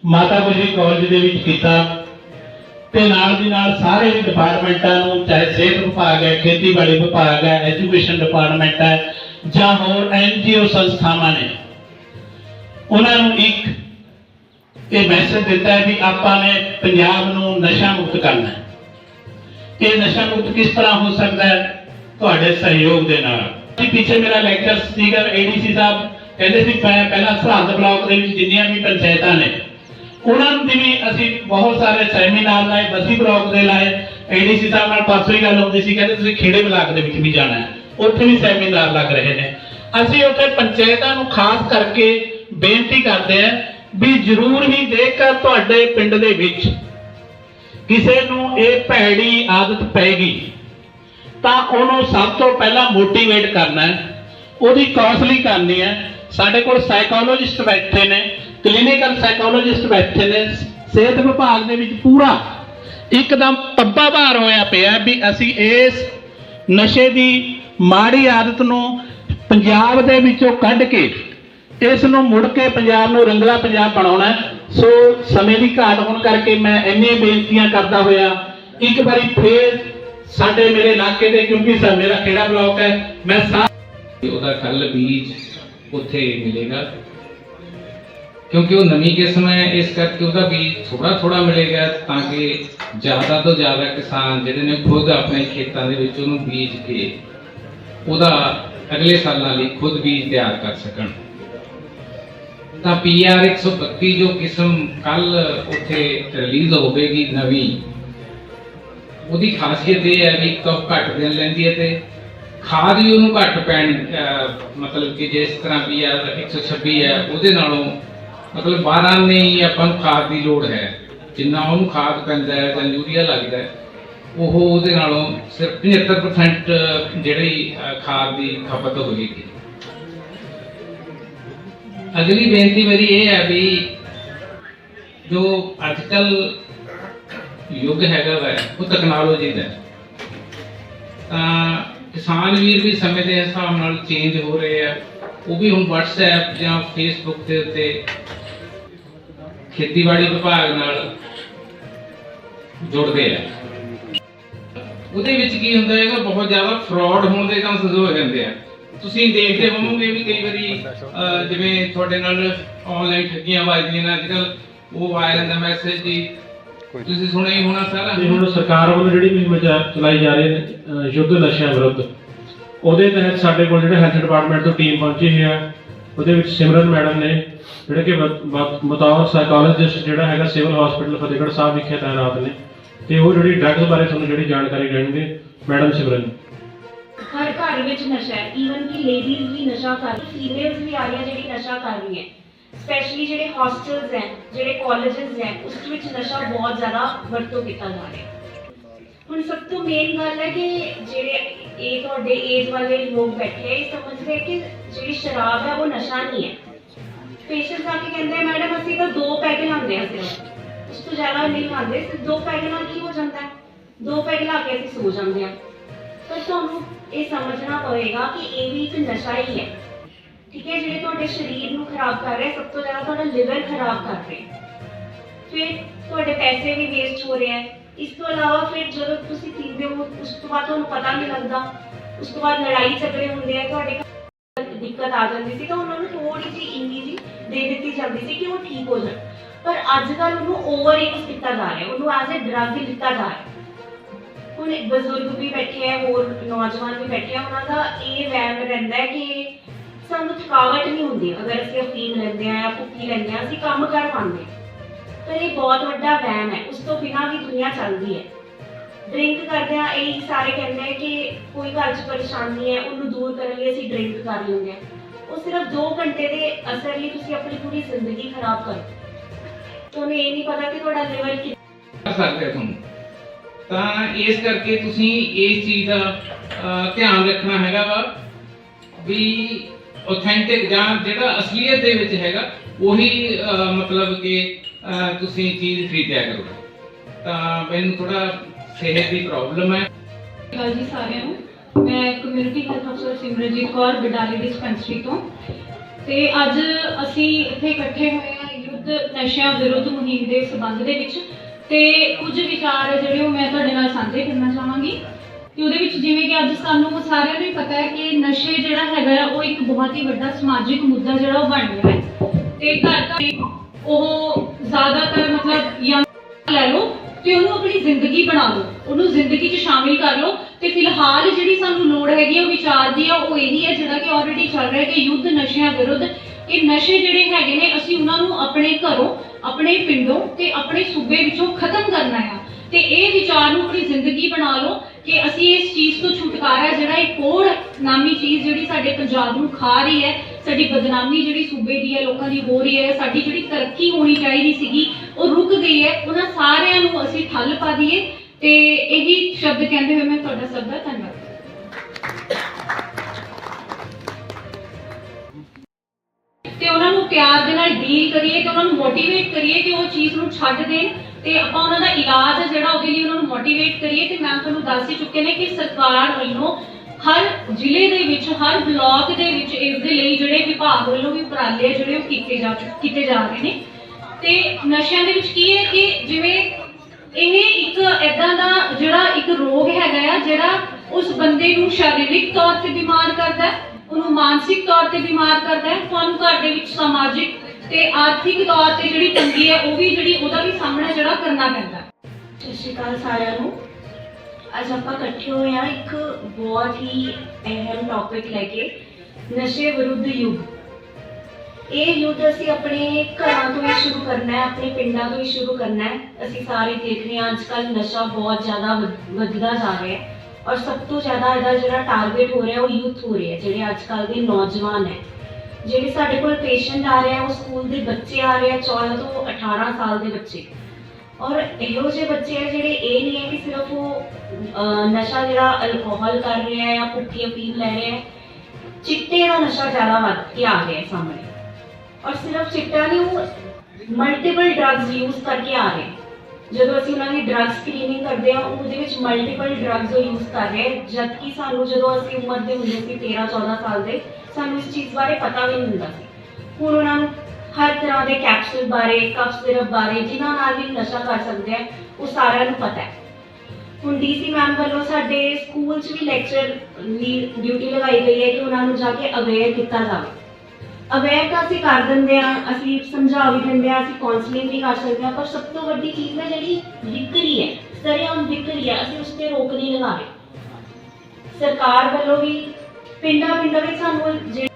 ਮਾਤਾ ਗੁਜਰੀ ਕਾਲਜ ਦੇ ਵਿੱਚ ਕੀਤਾ। ਤੇ ਨਾਲ ਦੀ ਨਾਲ ਸਾਰੇ ਵੀ ਡਿਪਾਰਟਮੈਂਟਾਂ ਨੂੰ, ਚਾਹੇ ਸਿਹਤ ਵਿਭਾਗ ਹੈ, ਖੇਤੀਬਾੜੀ ਵਿਭਾਗ ਹੈ ਐਜੂਕੇਸ਼ਨ ਡਿਪਾਰਟਮੈਂਟ ਹੈ, ਜਾਂ ਹੋਰ ਐਨਜੀਓ ਸੰਸਥਾਵਾਂ ਨੇ, ਉਹਨਾਂ ਨੂੰ ਇੱਕ ਇਹ ਮੈਸੇਜ ਦਿੱਤਾ ਹੈ ਵੀ ਆਪਾਂ ਨੇ ਪੰਜਾਬ ਨੂੰ ਨਸ਼ਾ ਮੁਕਤ ਕਰਨਾ ਹੈ। ਇਹ ਨਸ਼ਾ ਮੁਕਤ ਕਿਸ ਤਰ੍ਹਾਂ ਹੋ ਸਕਦਾ ਹੈ? ਤੁਹਾਡੇ ਸਹਿਯੋਗ ਦੇ ਨਾਲ। ਪਿੱਛੇ ਮੇਰਾ ਲੈਕਚਰ ਸੀਗਾ ਏਡੀਸੀ ਸਾਹਿਬ ਕਹਿੰਦੇ ਸੀ ਪਹਿਲਾਂ ਸਰਹੰਦ ਬਲਾਕ ਦੇ ਵਿੱਚ ਜਿੰਨੀਆਂ ਵੀ ਪੰਚਾਇਤਾਂ ਨੇ ਉਹਨਾਂ ਦੀ ਵੀ ਅਸੀਂ ਬਹੁਤ ਸਾਰੇ ਸੈਮੀਨਾਰ ਲਾਏ, ਬਸੀ ਬਲਾਕ ਦੇ ਲਾਏ ਐਡੀਸੀ ਸਾਹਿਬ ਨਾਲ ਪਰਸੋਂ ਹੀ ਗੱਲ ਹੁੰਦੀ ਸੀ, ਕਹਿੰਦੇ ਤੁਸੀਂ ਖੇੜੇ ਬਲਾਕ ਦੇ ਵਿੱਚ ਵੀ ਜਾਣਾ ਹੈ। ਉੱਥੇ ਵੀ ਸੈਮੀਨਾਰ ਲੱਗ ਰਹੇ ਨੇ। ਅਸੀਂ ਉੱਥੇ ਪੰਚਾਇਤਾਂ ਨੂੰ ਖਾਸ ਕਰਕੇ ਬੇਨਤੀ ਕਰਦੇ ਹਾਂ ਵੀ ਜ਼ਰੂਰ ਹੀ ਜੇਕਰ ਤੁਹਾਡੇ ਪਿੰਡ ਦੇ ਵਿੱਚ ਕਿਸੇ ਨੂੰ ਇਹ ਭੈੜੀ ਆਦਤ ਪੈਗੀ, ਤਾਂ ਉਹਨੂੰ ਸਭ ਤੋਂ ਪਹਿਲਾਂ ਮੋਟੀਵੇਟ ਕਰਨਾ ਹੈ। ਉਹਦੀ ਕਾਉਂਸਲਿੰਗ ਕਰਨੀ ਹੈ। ਸਾਡੇ ਕੋਲ ਸਾਈਕੋਲੋਜਿਸਟ ਬੈਠੇ ਨੇ। ਕਲੀਨਿਕਲ ਸਾਈਕੋਲੋਜਿਸਟ ਬੈਠੇ ਨੇ, ਸਿਹਤ ਵਿਭਾਗ ਦੇ ਵਿੱਚ ਪੂਰਾ। ਇੱਕਦਮ ਪੱਬਾ ਭਾਰ ਹੋਇਆ ਪਿਆ ਵੀ ਅਸੀਂ ਇਸ ਨਸ਼ੇ ਦੀ ਮਾੜੀ ਆਦਤ ਨੂੰ ਪੰਜਾਬ ਦੇ ਵਿੱਚੋਂ ਕੱਢ ਕੇ ਇਸ ਨੂੰ ਮੁੜ ਕੇ ਪੰਜਾਬ ਨੂੰ ਰੰਗਲਾ ਪੰਜਾਬ ਬਣਾਉਣਾ ਸੋ ਸਮੇਂ ਦੀ ਘਾਟ ਹੋਣ ਕਰਕੇ ਮੈਂ ਇੰਨੇ ਬੇਨਤੀਆਂ ਕਰਦਾ ਹੋਇਆ, ਇੱਕ ਵਾਰੀ ਫੇਰ ਸਾਡੇ ਮੇਰੇ ਇਲਾਕੇ ਦੇ, ਕਿਉਂਕਿ ਸਾ, ਮੇਰਾ ਕਿਹੜਾ ਬਲਾਕ ਹੈ, ਮੈਂ ਉਹਦਾ ਕੱਲ ਬੀਜ ਉੱਥੇ ਮਿਲੇਗਾ। ਕਿਉਂਕਿ ਉਹ ਨਵੀਂ ਕਿਸਮ ਹੈ, ਇਸ ਕਰਕੇ ਉਹਦਾ ਬੀਜ ਥੋੜਾ ਥੋੜਾ ਮਿਲੇਗਾ ਤਾਂ ਕਿ ਜ਼ਿਆਦਾ ਤੋਂ ਜ਼ਿਆਦਾ ਕਿਸਾਨ ਜਿਹੜੇ ਨੇ ਖੁਦ ਆਪਣੇ ਖੇਤਾਂ ਦੇ ਵਿੱਚ ਉਹਨੂੰ ਬੀਜ ਕੇ ਉਹਦਾ ਅਗਲੇ ਸਾਲਾਂ ਲਈ ਖੁਦ ਬੀਜ ਤਿਆਰ ਕਰ ਸਕਣ। ਤਾਂ ਪੀਆਰ 132 ਜੋ ਕਿਸਮ ਕੱਲ ਉੱਥੇ ਰਿਲੀਜ਼ ਹੋਵੇਗੀ ਨਵੀਂ, ਉਹਦੀ ਖਾਸੀਅਤ ਇਹ ਹੈ ਵੀ ਇੱਕ ਤਾਂ ਘੱਟ ਦਿਨ ਲੈਂਦੀ ਹੈ ਤੇ ਖਾਦ ਵੀ ਉਹਨੂੰ ਘੱਟ ਪੈਣ ਮਤਲਬ ਕਿ ਜਿਸ ਤਰ੍ਹਾਂ ਵੀ ਆ 126 ਹੈ, ਉਹਦੇ ਨਾਲੋਂ ਮਤਲਬ 12 ਨਹੀਂ ਆਪਾਂ ਨੂੰ ਖਾਦ ਦੀ ਲੋੜ ਹੈ। ਜਿੰਨਾ ਉਹਨੂੰ ਖਾਦ ਪੈਂਦਾ ਹੈ ਜਾਂ ਯੂਰੀਆ ਲੱਗਦਾ ਹੈ, ਉਹ ਉਹਦੇ ਨਾਲੋਂ ਸਿਰਫ 75% ਜਿਹੜੀ ਖਾਦ ਦੀ ਖਪਤ ਹੋਏਗੀ। ਅਗਲੀ ਬੇਨਤੀ ਮੇਰੀ ਇਹ ਹੈ ਵੀ ਜੋ ਅੱਜਕੱਲ ਯੁੱਗ ਹੈਗਾ ਵੈ, ਉਹ ਟੈਕਨੋਲੋਜੀ ਦਾ ਤਾਂ ਕਿਸਾਨ ਵੀਰ ਵੀ ਸਮੇਂ ਦੇ ਹਿਸਾਬ ਨਾਲ ਚੇਂਜ ਹੋ ਰਹੇ ਆ। ਉਹ ਵੀ ਹੁਣ WhatsApp ਜਾਂ Facebook ਦੇ ਉੱਤੇ ਖੇਤੀਬਾੜੀ ਵਿਭਾਗ ਨਾਲ ਜੁੜਦੇ ਆ। ਉਹਦੇ ਵਿੱਚ ਕੀ ਹੁੰਦਾ ਹੈਗਾ ਬਹੁਤ ਜ਼ਿਆਦਾ ਫਰਾਡ ਹੋਣ ਦੇ ਚਾਂਸਸ ਹੋ ਜਾਂਦੇ ਆ। ਤੁਸੀਂ ਦੇਖਦੇ ਹੋਵੋਗੇ ਵੀ ਕਈ ਵਾਰੀ ਜਿਵੇਂ ਤੁਹਾਡੇ ਨਾਲ ਆਨਲਾਈਨ ਠੱਗੀਆਂ ਵੱਜਦੀਆਂ ਨੇ ਅੱਜਕੱਲ ਉਹ ਆ ਜਾਂਦਾ ਮੈਸੇਜ ਜੀ। ਤੁਸੀਂ ਸੁਣਿਆ ਹੀ ਹੋਣਾ ਸਾਰਾ। ਤੇ ਹੁਣ ਸਰਕਾਰ ਵੱਲੋਂ ਜਿਹੜੀ ਮੁਹਿੰਮ ਚਲਾਈ ਜਾ ਰਹੀ ਹੈ ਯੁੱਧ ਨਸ਼ਿਆਂ ਵਿਰੁੱਧ ਉਹਦੇ ਤਹਿਤ ਸਾਡੇ ਕੋਲ ਜਿਹੜੇ ਹੈਲਥ ਡਿਪਾਰਟਮੈਂਟ ਤੋਂ ਟੀਮ ਪਹੁੰਚੀ ਹੋਈ ਹੈ ਉਹਦੇ ਵਿੱਚ ਸਿਮਰਨ ਮੈਡਮ ਨੇ ਜਿਹੜੇ ਕਿ ਬ- ਬ- ਬਤੌਰ ਸਾਈਕੋਲੋਜਿਸਟ ਜਿਹੜਾ ਹੈਗਾ ਸਿਵਲ ਹਸਪੀਟਲ ਫਤਿਹਗੜ੍ਹ ਸਾਹਿਬ ਵਿਖੇ ਤਾਇਨਾਤ ਨੇ, ਤੇ ਉਹ ਜਿਹੜੀ ਡਰੱਗਸ ਬਾਰੇ ਤੁਹਾਨੂੰ ਜਿਹੜੀ ਜਾਣਕਾਰੀ ਦੇਣਗੇ ਮੈਡਮ ਸਿਮਰਨ ਹਰ ਘਰ ਵਿੱਚ ਨਸ਼ਾ ਹੈ ਈਵਨ ਕਿ ਲੇਡੀਜ਼ ਵੀ ਨਸ਼ਾ ਕਰ ਰਹੀ ਫੀਮੇਲਸ ਵੀ ਆ ਰਹੀਆਂ ਜਿਹੜੀ ਨਸ਼ਾ ਕਰ ਰਹੀ ਹੈ। ਸਪੈਸ਼ਲੀ ਜਿਹੜੇ ਹੌਸਟਲਸ ਹੈ, ਜਿਹੜੇ ਕਾਲਜਸ ਹੈ, ਉਸ ਵਿੱਚ ਨਸ਼ਾ ਬਹੁਤ ਜ਼ਿਆਦਾ ਵਰਤੋਂ ਕੀਤਾ ਜਾ ਰਿਹਾ ਹੈ। ਹੁਣ ਸਭ ਤੋਂ ਮੇਨ ਗੱਲ ਹੈ ਕਿ ਜਿਹੜੇ ਇਹ ਤੁਹਾਡੇ ਏਜ ਵਾਲੇ ਲੋਕ ਬੈਠੇ ਇਹ ਸਮਝਦੇ ਕਿ ਜਿਹੜੀ ਸ਼ਰਾਬ ਹੈ ਉਹ ਨਸ਼ਾ ਨਹੀਂ ਹੈ। ਪੇਸ਼ੈਂਟਸ ਆ ਕੇ ਕਹਿੰਦੇ ਮੈਡਮ ਅਸੀਂ ਤਾਂ ਦੋ ਪੈਗ ਲਾਉਂਦੇ ਆ ਸਿਰਫ। ਉਸ ਤੋਂ ਜ਼ਿਆਦਾ ਨਹੀਂ ਲਾਉਂਦੇ, ਸਿਰਫ ਦੋ ਪੈਗ ਨਾਲ ਕੀ ਹੋ ਜਾਂਦਾ ਹੈ। ਦੋ ਪੈਗ ਲਾ ਕੇ ਅਸੀਂ ਸੋ ਜਾਂਦੇ ਹਾਂ ਪਰ ਤੁਹਾਨੂੰ ਇਹ ਸਮਝਣਾ ਪਵੇਗਾ ਕਿ ਇਹ ਵੀ ਇੱਕ ਨਸ਼ਾ ਹੀ ਹੈ। ਠੀਕ ਹੈ, ਜਿਹੜੇ ਤੁਹਾਡੇ ਸਰੀਰ ਨੂੰ ਖਰਾਬ ਕਰ ਰਿਹਾ, ਸਭ ਤੋਂ ਜ਼ਿਆਦਾ ਤੁਹਾਡਾ ਲਿਵਰ ਖਰਾਬ ਕਰ ਰਿਹਾ ਫਿਰ ਤੁਹਾਡੇ ਪੈਸੇ ਵੀ ਵੇਸਟ ਹੋ ਰਹੇ ਹੈ। ਇਸ ਤੋਂ ਇਲਾਵਾ ਫਿਰ ਜਦੋਂ ਤੁਸੀਂ ਪੀਂਦੇ ਹੋ, ਉਸ ਤੋਂ ਬਾਅਦ ਤੁਹਾਨੂੰ ਪਤਾ ਨਹੀਂ ਲੱਗਦਾ, ਉਸ ਤੋਂ ਬਾਅਦ ਲੜਾਈ ਝਗੜੇ ਹੁੰਦੇ ਆ, ਤੁਹਾਡੇ ਘਰ ਦਿੱਕਤ ਆ ਜਾਂਦੀ ਸੀ ਤਾਂ ਉਹਨਾਂ ਨੂੰ ਥੋੜੀ ਜਿਹੀ ਇੰਨੀ ਜੀ ਦੇ ਦਿੱਤੀ ਜਾਂਦੀ ਸੀ ਕਿ ਉਹ ਠੀਕ ਹੋ ਜਾਣ ਪਰ ਅੱਜ ਕੱਲ੍ਹ ਉਹਨੂੰ ਓਵਰ ਯੂਜ਼ ਕੀਤਾ ਜਾ ਰਿਹਾ, ਉਹਨੂੰ ਐਜ਼ ਅ ਡਰੱਗ ਲਿੱਤਾ ਜਾ ਰਿਹਾ ਹੁਣ ਇੱਕ ਬਜ਼ੁਰਗ ਵੀ ਬੈਠੇ ਆ, ਹੋਰ ਨੌਜਵਾਨ ਵੀ ਬੈਠੇ ਆ, ਉਹਨਾਂ ਦਾ ਇਹ ਵਹਿਮ ਰਹਿੰਦਾ ਹੈ ਕਿ ਸਾਨੂੰ ਥਕਾਵਟ ਨਹੀਂ ਹੁੰਦੀ, ਅਗਰ ਅਸੀਂ ਅਫੀਮ ਲੈਂਦੇ ਆ ਜਾਂ ਭੁੱਕੀ ਲੈਂਦੇ ਆ, ਅਸੀਂ ਕੰਮ ਕਰ ਪਾਉਂਦੇ ਹਾਂ। ਪਰ ਇਹ ਬਹੁਤ ਵੱਡਾ ਵਹਿਮ ਹੈ। ਉਸ ਤੋਂ ਬਿਨਾਂ ਵੀ ਦੁਨੀਆ ਚੱਲਦੀ ਹੈ। ਡਰਿੰਕ ਕਰਦੇ ਇਹ ਸਾਰੇ ਕਹਿੰਦੇ ਆ ਕਿ ਕੋਈ ਘਰ 'ਚ ਪਰੇਸ਼ਾਨੀ ਹੈ, ਉਹਨੂੰ ਦੂਰ ਕਰਨ ਲਈ ਅਸੀਂ ਡਰਿੰਕ ਕਰ ਲੈਂਦੇ ਆ ਉਹ ਸਿਰਫ 2 ਘੰਟੇ ਦੇ ਅਸਰ ਲਈ ਤੁਸੀਂ ਆਪਣੀ ਪੂਰੀ ਜ਼ਿੰਦਗੀ ਖਰਾਬ ਕਰੋ। ਤੁਹਾਨੂੰ ਇਹ ਨਹੀਂ ਪਤਾ ਕਿ ਤੁਹਾਡਾ ਲੈਵਲ ਕਿ ਕਰ ਸਕਦੇ ਆ ਤੁਹਾਨੂੰ? ਤਾਂ ਇਸ ਕਰਕੇ ਤੁਸੀਂ ਇਸ ਚੀਜ਼ ਦਾ ਧਿਆਨ ਰੱਖਣਾ ਹੈਗਾ ਵਾ ਵੀ ਆਥੈਂਟਿਕ ਜਾਂ ਜਿਹੜਾ ਅਸਲੀਅਤ ਦੇ ਵਿੱਚ ਹੈਗਾ, ਉਹੀ ਮਤਲਬ ਕਿ ਤੁਸੀਂ ਚੀਜ਼ ਖਰੀਦਿਆ ਕਰੋ। ਤਾਂ ਮੈਨੂੰ ਥੋੜਾ ਸਿਹਤ ਦੀ ਪ੍ਰੋਬਲਮ ਹੈ। ਗੱਲ ਜੀ ਸਾਰਿਆਂ ਨੂੰ, ਮੈਂ ਕਮਿਊਨਿਟੀ ਹੈਲਥ ਅਫਸਰ ਸਿਮਰਜੀਤ ਕੌਰ, ਬਡਾਲੀ ਡਿਸਪੈਂਸਰੀ ਤੋਂ। ਤੇ ਅੱਜ ਅਸੀਂ ਇੱਥੇ ਇਕੱਠੇ ਹੋਏ ਹਾਂ ਯੁੱਧ ਨਸ਼ਿਆਂ ਵਿਰੁੱਧ ਮੁਹਿੰਮ ਦੇ ਸਬੰਧ ਦੇ ਵਿੱਚ। ਤੇ ਕੁਝ ਵਿਚਾਰ ਜਿਹੜੇ ਉਹ ਮੈਂ ਤੁਹਾਡੇ ਨਾਲ ਸਾਂਝੇ ਕਰਨਾ ਚਾਹਾਂਗੀ। ਕਿ ਉਹਦੇ ਵਿੱਚ ਜਿਵੇਂ ਕਿ ਅੱਜ ਸਾਨੂੰ ਸਾਰਿਆਂ ਨੂੰ ਪਤਾ ਹੈ ਕਿ ਨਸ਼ੇ ਜਿਹੜਾ ਹੈਗਾ ਉਹ ਇੱਕ ਬਹੁਤ ਹੀ ਵੱਡਾ ਸਮਾਜਿਕ ਮੁੱਦਾ ਜਿਹੜਾ ਉਹ ਬਣ ਗਿਆ ਹੈ। ਤੇ ਘਰ ਘਰ ਉਹ ਜ਼ਿਆਦਾਤਰ ਮਤਲਬ ਯੰਗ ਲੈ ਲਓ ਤੇ ਉਹਨੂੰ ਆਪਣੀ ਜ਼ਿੰਦਗੀ ਬਣਾ ਲਓ। ਉਹਨੂੰ ਜ਼ਿੰਦਗੀ 'ਚ ਸ਼ਾਮਿਲ ਕਰ ਲਓ ਤੇ ਫਿਲਹਾਲ ਜਿਹੜੀ ਸਾਨੂੰ ਲੋੜ ਹੈਗੀ ਆ, ਉਹ ਵਿਚਾਰ ਦੀ ਆ, ਉਹ ਇਹੀ ਹੈ ਜਿਹੜਾ ਕਿ ਆਲਰੇਡੀ ਚੱਲ ਰਿਹਾ ਕਿ ਯੁੱਧ ਨਸ਼ਿਆਂ ਵਿਰੁੱਧ। ਇਹ ਨਸ਼ੇ ਜਿਹੜੇ ਹੈਗੇ ਨੇ, ਅਸੀਂ ਉਹਨਾਂ ਨੂੰ ਆਪਣੇ ਘਰੋਂ, ਆਪਣੇ ਪਿੰਡੋਂ ਤੇ ਆਪਣੇ ਸੂਬੇ ਵਿੱਚੋਂ ਖਤਮ ਕਰਨਾ ਆ। ਤੇ ਇਹ ਵਿਚਾਰ ਨੂੰ ਆਪਣੀ ਜ਼ਿੰਦਗੀ ਬਣਾ ਲਓ ਕਿ ਅਸੀਂ ਇਸ ਚੀਜ਼ ਤੋਂ ਛੁਟਕਾਰਾ, ਜਿਹੜਾ ਇਹ ਕੋੜ ਨਾਮੀ ਚੀਜ਼ ਜਿਹੜੀ ਸਾਡੇ ਪੰਜਾਬ ਨੂੰ ਖਾ ਰਹੀ ਹੈ ਸਾਡੀ ਬਦਨਾਮੀ ਜਿਹੜੀ ਸੂਬੇ ਦੀ ਹੈ, ਲੋਕਾਂ ਦੀ ਹੋ ਰਹੀ ਹੈ, ਸਾਡੀ ਜਿਹੜੀ ਤਰੱਕੀ ਹੋਣੀ ਚਾਹੀਦੀ ਸੀਗੀ, ਉਹ ਰੁਕ ਗਈ ਹੈ, ਉਹਨਾਂ ਸਾਰਿਆਂ ਨੂੰ ਅਸੀਂ ਠੱਲ ਪਾ ਦਈਏ ਤੇ ਇਹੀ ਸ਼ਬਦ ਕਹਿੰਦੇ ਹੋਏ ਮੈਂ ਤੁਹਾਡਾ ਸਭ ਦਾ ਧੰਨਵਾਦ। ਤੇ ਉਹਨਾਂ ਨੂੰ ਪਿਆਰ ਦੇ ਨਾਲ ਡੀਲ ਕਰੀਏ ਤੇ ਉਹਨਾਂ ਨੂੰ ਮੋਟੀਵੇਟ ਕਰੀਏ ਕਿ ਉਹ ਚੀਜ਼ ਨੂੰ ਛੱਡ ਦੇਣ ਤੇ ਆਪਾਂ ਉਹਨਾਂ ਦਾ ਇਲਾਜ ਹੈ ਜਿਹੜਾ ਉਹਦੇ ਲਈ ਉਹਨਾਂ ਨੂੰ ਮੋਟੀਵੇਟ ਕਰੀਏ ਤੇ ਮੈਮ ਤੁਹਾਨੂੰ ਦੱਸ ਹੀ ਚੁੱਕੇ ਨੇ ਕਿ ਸਰਕਾਰ ਵੱਲੋਂ ਹਰ ਜ਼ਿਲ੍ਹੇ ਦੇ ਵਿੱਚ, ਹਰ ਬਲਾਕ ਦੇ ਵਿੱਚ ਇਸ ਦੇ ਲਈ ਜਿਹੜੇ ਵਿਭਾਗ ਵੱਲੋਂ ਵੀ ਉਪਰਾਲੇ ਜਿਹੜੇ ਉਹ ਕੀਤੇ ਜਾ ਕੀਤੇ ਜਾ ਰਹੇ ਨੇ। ਤੇ ਨਸ਼ਿਆਂ ਦੇ ਵਿੱਚ ਕੀ ਹੈ ਕਿ ਜਿਵੇਂ ਇਹ ਇੱਕ ਐਦਾਂ ਦਾ ਜਿਹੜਾ ਇੱਕ ਰੋਗ ਹੈਗਾ ਆ, ਜਿਹੜਾ ਉਸ ਬੰਦੇ ਨੂੰ ਸਰੀਰਕ ਤੌਰ ਤੇ ਬਿਮਾਰ ਕਰਦਾ ਹੈ, ਉਹਨੂੰ ਮਾਨਸਿਕ ਤੌਰ ਤੇ ਬਿਮਾਰ ਕਰਦਾ ਹੈ, ਤੁਹਾਨੂੰ ਘਰ ਦੇ ਵਿੱਚ ਸਮਾਜਿਕ ਤੇ ਆਰਥਿਕ ਤੌਰ ਤੇ ਜਿਹੜੀ ਤੰਗੀ ਹੈ, ਉਹ ਵੀ ਜਿਹੜੀ ਉਹਦਾ ਵੀ ਸਾਹਮਣਾ ਜਿਹੜਾ ਕਰਨਾ ਪੈਂਦਾ ਸਤਿ ਸ਼੍ਰੀ ਅਕਾਲ ਸਾਰਿਆਂ ਨੂੰ। ਅੱਜ ਆਪਾਂ ਇਕੱਠੇ ਹੋਏ ਹਾਂ ਇੱਕ ਬਹੁਤ ਹੀ ਅਹਿਮ ਟੌਪਿਕ ਲੈ ਕੇ, ਨਸ਼ੇ ਵਿਰੁੱਧ ਯੁੱਧ। ਇਹ ਯੁੱਧ ਅਸੀਂ ਆਪਣੇ ਘਰਾਂ ਤੋਂ ਹੀ ਸ਼ੁਰੂ ਕਰਨਾ ਹੈ, ਆਪਣੇ ਪਿੰਡਾਂ ਤੋਂ ਹੀ ਸ਼ੁਰੂ ਕਰਨਾ ਹੈ। ਅਸੀਂ ਸਾਰੇ ਦੇਖ ਰਹੇ ਹਾਂ ਅੱਜ ਕੱਲ ਨਸ਼ਾ ਬਹੁਤ ਜ਼ਿਆਦਾ ਵਧ- ਵੱਧਦਾ ਜਾ ਰਿਹਾ ਹੈ ਔਰ ਸਭ ਤੋਂ ਜ਼ਿਆਦਾ ਇਹਦਾ ਜਿਹੜਾ ਟਾਰਗੇਟ ਹੋ ਰਿਹਾ ਉਹ ਯੂਥ ਹੋ ਰਿਹਾ ਜਿਹੜੇ ਅੱਜ ਕੱਲ ਦੇ ਨੌਜਵਾਨ ਹੈ। ਜਿਹੜੇ ਸਾਡੇ ਕੋਲ ਪੇਸ਼ੈਂਟ ਆ ਰਹੇ ਆ ਉਹ ਸਕੂਲ ਦੇ ਬੱਚੇ ਆ ਰਹੇ ਆ 14 ਤੋਂ 18 ਸਾਲ ਦੇ ਬੱਚੇ। ਔਰ ਇਹੋ ਜਿਹੇ ਬੱਚੇ ਆ ਜਿਹੜੇ ਇਹ ਨਹੀਂ ਹੈ ਕਿ ਸਿਰਫ ਉਹ ਨਸ਼ਾ ਜਿਹੜਾ ਅਲਕੋਹਲ ਕਰ ਰਿਹਾ ਹੈ ਜਾਂ ਭੁੱਕੀ ਅਫੀਮ ਲੈ ਰਿਹਾ ਹੈ ਚਿੱਟੇ ਦਾ ਨਸ਼ਾ ਜ਼ਿਆਦਾ ਵੱਧ ਕੇ ਆ ਗਿਆ ਸਾਹਮਣੇ। ਔਰ ਸਿਰਫ ਚਿੱਟਾ ਨਹੀਂ ਉਹ ਮਲਟੀਪਲ ਡਰੱਗਸ ਯੂਜ਼ ਕਰਕੇ ਆ ਰਹੇ। ਜਦੋਂ ਅਸੀਂ ਉਹਨਾਂ ਦੀ ਡਰੱਗ ਸਕਰੀਨਿੰਗ ਕਰਦੇ ਹਾਂ ਉਹਦੇ ਵਿੱਚ ਮਲਟੀਪਲ ਡਰੱਗਸ ਉਹ ਯੂਜ਼ ਕਰ ਰਹੇ ਹੈ, ਜਦ ਕਿ ਸਾਨੂੰ ਜਦੋਂ ਅਸੀਂ ਉਮਰ ਦੇ ਹੁੰਦੇ ਸੀ 13 14 ਸਾਲ ਦੇ ਸਾਨੂੰ ਇਸ ਚੀਜ਼ ਬਾਰੇ ਪਤਾ ਵੀ ਨਹੀਂ ਹੁੰਦਾ ਸੀ। ਹੁਣ ਉਹਨਾਂ ਨੂੰ ਹਰ ਤਰ੍ਹਾਂ ਦੇ ਕੈਪਸੂਲ ਬਾਰੇ ਕਫ ਸਿਰਪ ਬਾਰੇ, ਜਿਨ੍ਹਾਂ ਨਾਲ ਵੀ ਨਸ਼ਾ ਕਰ ਸਕਦੇ ਆ, ਉਹ ਸਾਰਿਆਂ ਨੂੰ ਪਤਾ ਹੈ। ਹੁਣ ਡੀਸੀ ਮੈਮ ਵੱਲੋਂ ਸਾਡੇ ਸਕੂਲ 'ਚ ਵੀ ਲੈਕਚਰ ਦੀ ਡਿਊਟੀ ਲਗਾਈ ਗਈ ਹੈ ਕਿ ਉਹਨਾਂ ਨੂੰ ਜਾ ਕੇ ਅਵੇਅਰ ਕੀਤਾ ਜਾਵੇ। ਅਵੇਅਰ ਤਾਂ ਅਸੀਂ ਕਰ ਦਿੰਦੇ ਆ ਅਸੀਂ ਸਮਝਾ ਵੀ ਦਿੰਦੇ ਆ ਅਸੀਂ ਕਾਉਂਸਲਿੰਗ ਵੀ ਕਰ ਸਕਦੇ ਆ ਪਰ ਸਭ ਤੋਂ ਵੱਡੀ ਚੀਜ਼ ਹੈ ਜਿਹੜੀ ਵਿਕਰੀ ਹੈ, ਸਰੇਆਮ ਵਿਕਰੀ ਹੈ, ਅਸੀਂ ਉਸ ਤੇ ਰੋਕ ਨਹੀਂ ਲਗਾਵੇ ਸਰਕਾਰ ਵੱਲੋਂ ਵੀ ਪਿੰਡਾਂ ਪਿੰਡਾਂ ਵਿੱਚ ਸਾਨੂੰ